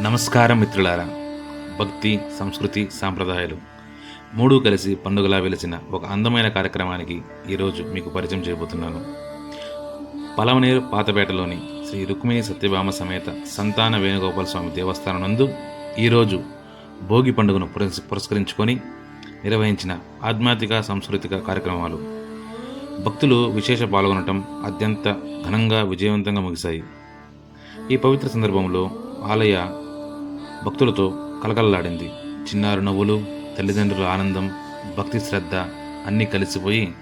నమస్కారం మిత్రులారా. భక్తి సంస్కృతి సాంప్రదాయాలు మూడు కలిసి పండుగలా వెలిసిన ఒక అందమైన కార్యక్రమానికి ఈరోజు మీకు పరిచయం చేయబోతున్నాను. పలవనేరు పాతపేటలోని శ్రీ రుక్మిణి సత్యభామ సమేత సంతాన వేణుగోపాల స్వామి దేవస్థానం నందు ఈరోజు భోగి పండుగను పురస్- పురస్కరించుకొని నిర్వహించిన ఆధ్యాత్మిక సాంస్కృతిక కార్యక్రమాలు. భక్తులు విశేష పాల్గొనటం అత్యంత ఘనంగా విజయవంతంగా ముగిశాయి. ఈ పవిత్ర సందర్భంలో ఆలయ భక్తులతో కలకలలాడింది. చిన్నారు నవ్వులు తల్లిదండ్రుల ఆనందం భక్తి శ్రద్ధ అన్నీ కలిసిపోయి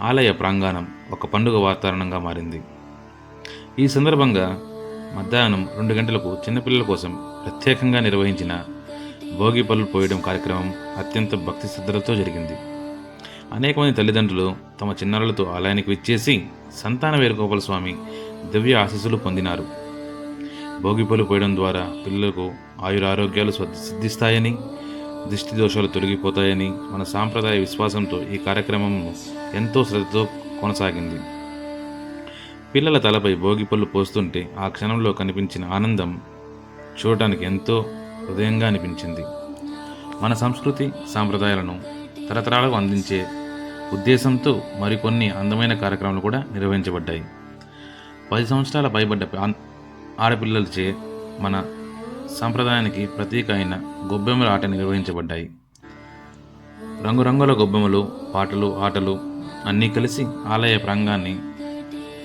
ఆలయ ప్రాంగణం ఒక పండుగ వాతావరణంగా మారింది. ఈ సందర్భంగా మధ్యాహ్నం రెండు గంటలకు చిన్నపిల్లల కోసం ప్రత్యేకంగా నిర్వహించిన భోగి పళ్ళు పోయడం కార్యక్రమం అత్యంత భక్తి శ్రద్ధలతో జరిగింది. అనేక మంది తల్లిదండ్రులు తమ చిన్నారులతో ఆలయానికి విచ్చేసి సంతాన వేణుగోపాల స్వామి దివ్య ఆశీస్సులు పొందినారు. భోగిపళ్ళు పోయడం ద్వారా పిల్లలకు ఆయురారోగ్యాలు సిద్ధిస్తాయని దిష్టి దోషాలు తొలగిపోతాయని మన సాంప్రదాయ విశ్వాసంతో ఈ కార్యక్రమం ఎంతో శ్రద్ధతో కొనసాగింది. పిల్లల తలపై భోగిపళ్ళు పోస్తుంటే ఆ క్షణంలో కనిపించిన ఆనందం చూడటానికి ఎంతో హృదయంగా అనిపించింది. మన సంస్కృతి సాంప్రదాయాలను తరతరాలకు అందించే ఉద్దేశంతో మరికొన్ని అందమైన కార్యక్రమాలు కూడా నిర్వహించబడ్డాయి. పది సంవత్సరాల పైబడ్డ ఆడపిల్లలచే మన సాంప్రదాయానికి ప్రతీక అయిన గొబ్బెమ్మల ఆట నిర్వహించబడ్డాయి. రంగురంగుల గొబ్బెమ్మలు పాటలు ఆటలు అన్నీ కలిసి ఆలయ ప్రాంగాన్ని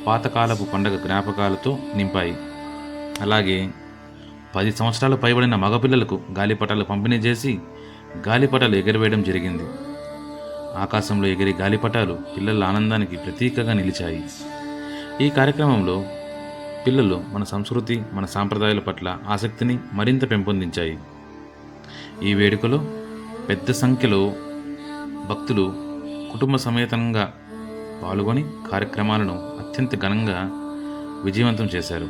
పాతకాలపు పండగ జ్ఞాపకాలతో నింపాయి. అలాగే పది సంవత్సరాలు పైబడిన మగపిల్లలకు గాలిపటాలు పంపిణీ చేసి గాలిపటాలు ఎగరవేయడం జరిగింది. ఆకాశంలో ఎగిరే గాలిపటాలు పిల్లల ఆనందానికి ప్రతీకగా నిలిచాయి. ఈ కార్యక్రమంలో పిల్లలు మన సంస్కృతి మన సాంప్రదాయాల పట్ల ఆసక్తిని మరింత పెంపొందించాయి. ఈ వేడుకలో పెద్ద సంఖ్యలో భక్తులు కుటుంబ సమేతంగా పాల్గొని కార్యక్రమాలను అత్యంత ఘనంగా విజయవంతం చేశారు.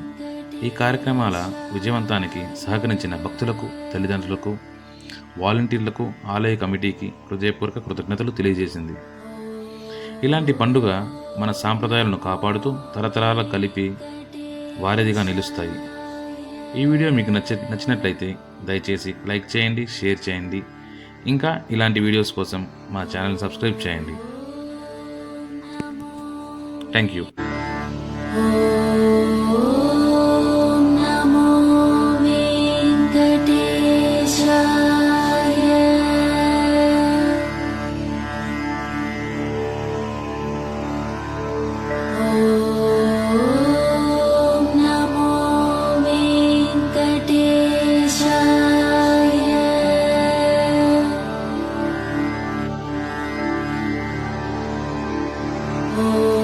ఈ కార్యక్రమాల విజయవంతానికి సహకరించిన భక్తులకు తల్లిదండ్రులకు వాలంటీర్లకు ఆలయ కమిటీకి హృదయపూర్వక కృతజ్ఞతలు తెలియజేసింది. ఇలాంటి పండుగ మన సాంప్రదాయాలను కాపాడుతూ తరతరాల కలిపి వారధిగా నిలుస్తాయి. ఈ వీడియో మీకు నచ్చ నచ్చినట్లయితే దయచేసి లైక్ చేయండి షేర్ చేయండి. ఇంకా ఇలాంటి వీడియోస్ కోసం మా ఛానల్ సబ్స్క్రైబ్ చేయండి. Thank you. Oh.